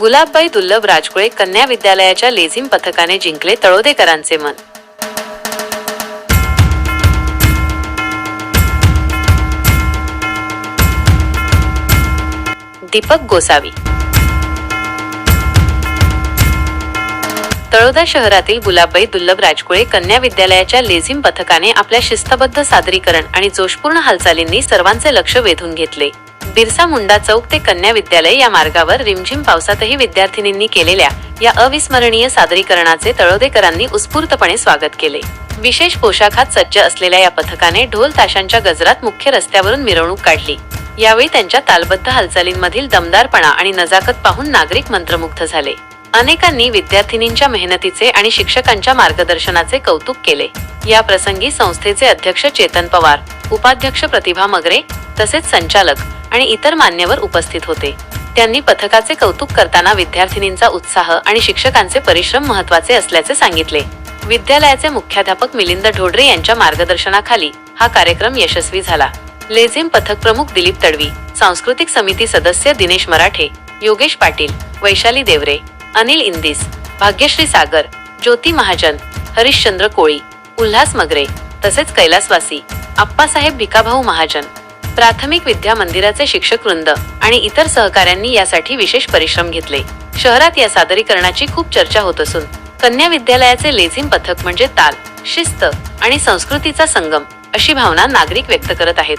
गुलाबबाई दुर्लभ राजकुळे कन्या विद्यालयाच्या लेझिम पथकाने जिंकले तळोदेकरांचे मन. दीपक गोसावी. तळोदा शहरातील गुलाबबाई दुर्लभ राजकुळे कन्या विद्यालयाच्या लेझिम पथकाने आपल्या शिस्तबद्ध सादरीकरण आणि जोशपूर्ण हालचालींनी सर्वांचे लक्ष वेधून घेतले. बिरसा मुंडा चौक ते कन्या विद्यालय या मार्गावर रिमझिम पावसातही विद्यार्थिनींनी केलेल्या या अविस्मरणीय सादरीकरणाचे तळोदेकरांनी उत्स्फूर्तपणे स्वागत केले. विशेष पोशाखात सज्ज असलेल्या या पथकाने ढोल ताशांच्या गजरात मुख्य रस्त्यावरून मिरवणूक काढली. यावेळी त्यांच्या तालबद्ध हालचालींमधील दमदारपणा आणि नजाकत पाहून नागरिक मंत्रमुग्ध झाले. अनेकांनी विद्यार्थिनींच्या मेहनतीचे आणि शिक्षकांच्या मार्गदर्शनाचे कौतुक केले. या प्रसंगी संस्थेचे अध्यक्ष चेतन पवार उपाध्यक्ष प्रतिभा मगरे तसेच संचालक आणि इतर मान्यवर उपस्थित होते. त्यांनी पथकाचे कौतुक करताना विद्यार्थिनींचा उत्साह आणि शिक्षकांचे परिश्रम महत्त्वाचे असल्याचे सांगितले. विद्यालयाचे मुख्याध्यापक मिलिंद ढोडरे यांच्या मार्गदर्शनाखाली हा कार्यक्रम यशस्वी झाला. लेझिम पथक प्रमुख दिलीप तडवी सांस्कृतिक समिती सदस्य दिनेश मराठे योगेश पाटील वैशाली देवरे अनिल इंदिस भाग्यश्री सागर ज्योती महाजन हरिश्चंद्र कोळी उल्हास मगरे तसेच कैलासवासी आप्पासाहेब भिकाभाऊ महाजन प्राथमिक विद्या मंदिराचे शिक्षक वृंद आणि इतर सहकाऱ्यांनी यासाठी विशेष परिश्रम घेतले. शहरात या सादरीकरणाची खूप चर्चा होत असून कन्या विद्यालयाचे लेझिम पथक म्हणजे ताल शिस्त आणि संस्कृतीचा संगम अशी भावना नागरिक व्यक्त करत आहेत.